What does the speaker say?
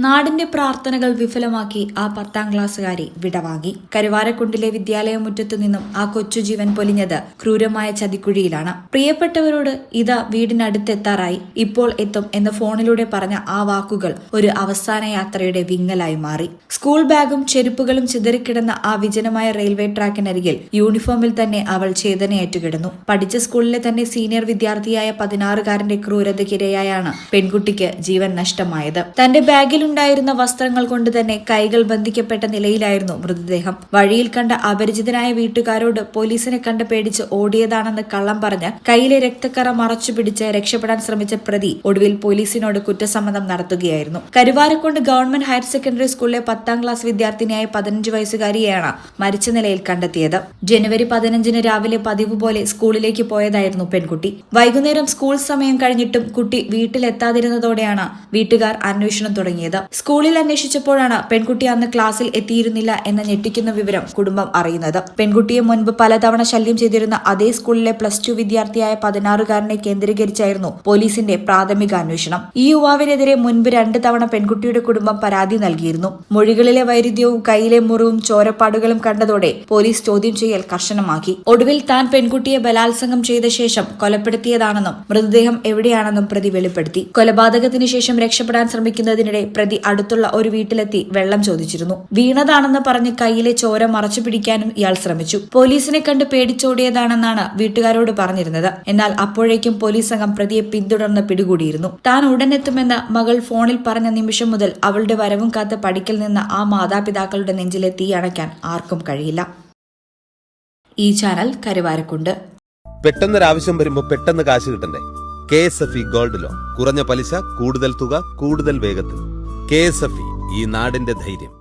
നാടിന്റെ പ്രാർത്ഥനകൾ വിഫലമാക്കി ആ പത്താം ക്ലാസ്സുകാരി വിടവാങ്ങി. കരുവാരക്കുണ്ടിലെ വിദ്യാലയ മുറ്റത്തു നിന്നും ആ കൊച്ചു ജീവൻ പൊലിഞ്ഞത് ക്രൂരമായ ചതിക്കുഴിയിലാണ്. പ്രിയപ്പെട്ടവരോട് ഇതാ വീടിനടുത്തെത്താറായി. ഇപ്പോൾ എത്തും എന്ന് ഫോണിലൂടെ പറഞ്ഞ ആ വാക്കുകൾ ഒരു അവസാന യാത്രയുടെ വിങ്ങലായി മാറി. സ്കൂൾ ബാഗും ചെരുപ്പുകളും ചിതറിക്കിടന്ന ആ വിജനമായ റെയിൽവേ ട്രാക്കിനരികിൽ യൂണിഫോമിൽ തന്നെ അവൾ ചേതനയേറ്റുകിടന്നു. പഠിച്ച സ്കൂളിലെ തന്നെ സീനിയർ വിദ്യാർത്ഥിയായ പതിനാറുകാരന്റെ ക്രൂരതയ്ക്കിരയായാണ് പെൺകുട്ടിക്ക് ജീവൻ നഷ്ടമായത്. തന്റെ ബാഗിലുണ്ടായിരുന്ന വസ്ത്രങ്ങൾ കൊണ്ട് തന്നെ കൈകൾ ബന്ധിക്കപ്പെട്ട നിലയിലായിരുന്നു മൃതദേഹം. വഴിയിൽ കണ്ട അപരിചിതനായ വീട്ടുകാരോട് പോലീസിനെ കണ്ട് പേടിച്ച് ഓടിയതാണെന്ന് കള്ളം പറഞ്ഞ് കയ്യിലെ രക്തക്കറ മറച്ചു പിടിച്ച് രക്ഷപ്പെടാൻ ശ്രമിച്ച പ്രതി ഒടുവിൽ പോലീസിനോട് കുറ്റസമ്മതം നടത്തുകയായിരുന്നു. കരുവാരക്കുണ്ട് ഗവൺമെന്റ് ഹയർ സെക്കൻഡറി സ്കൂളിലെ പത്താം ക്ലാസ് വിദ്യാർത്ഥിനിയായ പതിനഞ്ച് വയസ്സുകാരിയെയാണ് മരിച്ച നിലയിൽ കണ്ടെത്തിയത്. ജനുവരി പതിനഞ്ചിന് രാവിലെ പതിവ് പോലെ സ്കൂളിലേക്ക് പോയതായിരുന്നു പെൺകുട്ടി. വൈകുന്നേരം സ്കൂൾ സമയം കഴിഞ്ഞിട്ടും കുട്ടി വീട്ടിലെത്താതിരുന്നതോടെയാണ് വീട്ടുകാർ അന്വേഷണം തുടങ്ങിയത്. സ്കൂളിൽ അന്വേഷിച്ചപ്പോഴാണ് പെൺകുട്ടി അന്ന് ക്ലാസ്സിൽ എത്തിയിരുന്നില്ല എന്ന ഞെട്ടിക്കുന്ന വിവരം കുടുംബം അറിയുന്നത്. പെൺകുട്ടിയെ മുൻപ് പലതവണ ശല്യം ചെയ്തിരുന്ന അതേ സ്കൂളിലെ പ്ലസ് ടു വിദ്യാർത്ഥിയായ പതിനാറുകാരനെ കേന്ദ്രീകരിച്ചായിരുന്നു പോലീസിന്റെ പ്രാഥമിക അന്വേഷണം. ഈ യുവാവിനെതിരെ മുൻപ് രണ്ട് തവണ പെൺകുട്ടിയുടെ കുടുംബം പരാതി നൽകിയിരുന്നു. മൊഴികളിലെ വൈരുദ്ധ്യവും കയ്യിലെ മുറിവും ചോരപ്പാടുകളും കണ്ടതോടെ പോലീസ് ചോദ്യം ചെയ്യൽ കർശനമാക്കി. ഒടുവിൽ താൻ പെൺകുട്ടിയെ ബലാത്സംഗം ചെയ്ത ശേഷം കൊലപ്പെടുത്തിയതാണെന്നും മൃതദേഹം എവിടെയാണെന്നും പ്രതി വെളിപ്പെടുത്തി. കൊലപാതകത്തിന് ശേഷം രക്ഷപ്പെടാൻ ശ്രമിക്കുന്നതിനിടെ അടുത്തുള്ള ഒരു വീട്ടിലെത്തി വെള്ളം ചോദിച്ചിരുന്നു. വീണതാണെന്ന് പറഞ്ഞ് കയ്യിലെ ചോര മറച്ചു പിടിക്കാനും ഇയാൾ ശ്രമിച്ചു. പോലീസിനെ കണ്ട് പേടിച്ചോടിയതാണെന്നാണ് വീട്ടുകാരോട് പറഞ്ഞിരുന്നത്. എന്നാൽ അപ്പോഴേക്കും പോലീസ് സംഘം പ്രതിയെ പിന്തുടർന്ന് പിടികൂടിയിരുന്നു. താൻ ഉടനെത്തുമെന്ന് മകൾ ഫോണിൽ പറഞ്ഞ നിമിഷം മുതൽ അവളുടെ വരവും കാത്ത് പഠിക്കൽ നിന്ന് ആ മാതാപിതാക്കളുടെ നെഞ്ചിലെ തീ അണയ്ക്കാൻ ആർക്കും കഴിയില്ല. ഈ ചാനൽ കരുവാരക്കുണ്ട്. പെട്ടെന്നൊരാവശ്യം വരുമ്പോ പെട്ടെന്ന് കാശ് കിട്ടണ്ടേ? K S F E gold loan. കുറഞ്ഞ പലിശ കൂടുതൽ തുക കൂടുതൽ വേഗത്തിൽ. കെ എസ് എഫ് ഇ ഈ നാടിന്റെ ധൈര്യം.